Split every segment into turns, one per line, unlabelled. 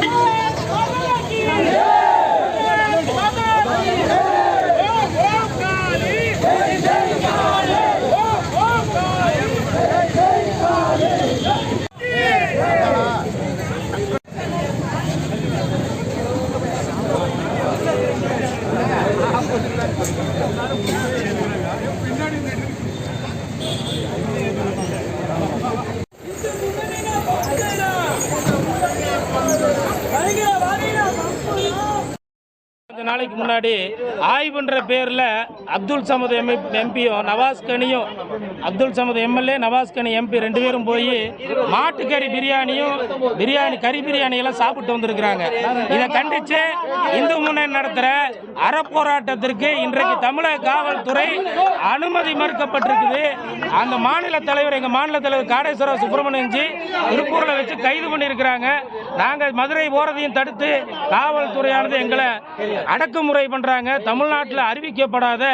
Oh! நாளைக்கு முன்னாடி ஆய்வுன்ற பேரில் அப்துல் சமது எம் எம்பியும் நவாஸ் கனியும் அப்துல் சமது எம்எல்ஏ நவாஸ் கனி எம்பி ரெண்டு பேரும் போய் மாட்டுக்கறி பிரியாணியும் பிரியாணி கறி பிரியாணி எல்லாம் சாப்பிட்டு வந்திருக்கிறாங்க. இதை கண்டித்து இந்து முன்னணி நடத்துகிற அறப்போராட்டத்திற்கு இன்றைக்கு தமிழக காவல்துறை அனுமதி மறுக்கப்பட்டிருக்குது. அந்த மாநில தலைவர் எங்கள் மாநில தலைவர் காடேஸ்வர சுப்பிரமணியன்ஜி திருப்பூரில் வச்சு கைது பண்ணியிருக்கிறாங்க. நாங்கள் மதுரை போகிறதையும் தடுத்து காவல்துறையானது எங்களை அடக்குமுறை பண்ணுறாங்க தமிழ்நாட்டில் அறிவிக்கப்படாத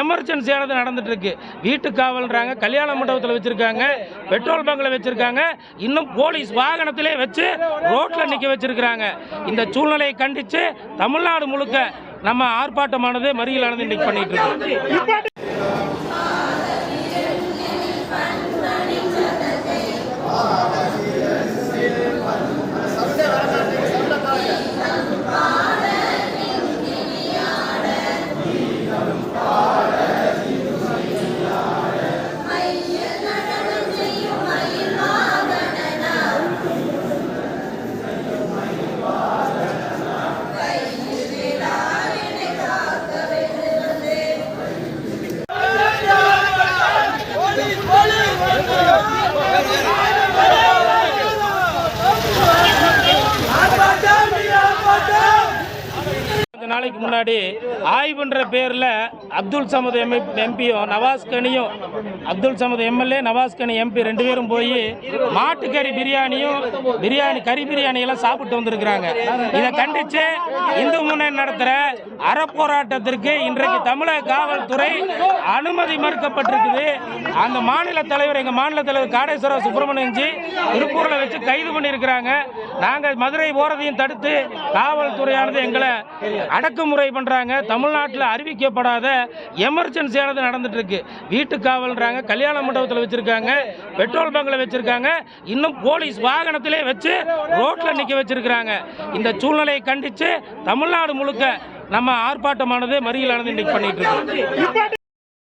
எமர்ஜென்சியானது நடந்துட்டு இருக்கு. வீட்டு காவல்ன்றாங்க கல்யாண மண்டபத்தில் வச்சிருக்காங்க பெட்ரோல் பங்கில் வச்சிருக்காங்க. இன்னும் போலீஸ் வாகனத்திலே வச்சு ரோட்டில் நிற்க வச்சிருக்கிறாங்க. இந்த சூழ்நிலையை கண்டித்து தமிழ்நாடு முழுக்க நம்ம ஆர்ப்பாட்டமானது மறியலானது இன்னைக்கு பண்ணிட்டு இருக்கோம். நாளைக்கு முன்னாடி ஆய்வுன்ற பேரில் அப்துல் சமது எம் எம்பியும் நவாஸ் கனியும் அப்துல் சமது எம்எல்ஏ நவாஸ் கனி எம்பி ரெண்டு பேரும் போய் மாட்டுக்கறி பிரியாணியும் பிரியாணி கறி பிரியாணியெல்லாம் சாப்பிட்டு வந்திருக்கிறாங்க. இதை கண்டித்து இந்து முன்னணி நடத்துகிற அறப்போராட்டத்திற்கு இன்றைக்கு தமிழக காவல்துறை அனுமதி மறுக்கப்பட்டிருக்குது. அந்த மாநில தலைவர் எங்கள் மாநில தலைவர் காடேஸ்வர சுப்பிரமணியன்ஜி திருப்பூரில் வச்சு கைது பண்ணியிருக்கிறாங்க. நாங்கள் மதுரை போகிறதையும் தடுத்து காவல்துறையானது எங்களை அடக்க அடக்குமுறை பண்ணுறாங்க தமிழ்நாட்டில் அறிவிக்கப்படாத எமர்ஜென்சியானது நடந்துட்டு இருக்கு. வீட்டு காவல்ன்றாங்க கல்யாண மண்டபத்தில் வச்சிருக்காங்க பெட்ரோல் பங்கில் வச்சிருக்காங்க. இன்னும் போலீஸ் வாகனத்திலே வச்சு ரோட்டில் நிற்க வச்சிருக்கிறாங்க. இந்த சூழ்நிலையை கண்டித்து தமிழ்நாடு முழுக்க நம்ம ஆர்ப்பாட்டமானது மறியலானது இன்னைக்கு பண்ணிட்டு இருக்கோம்.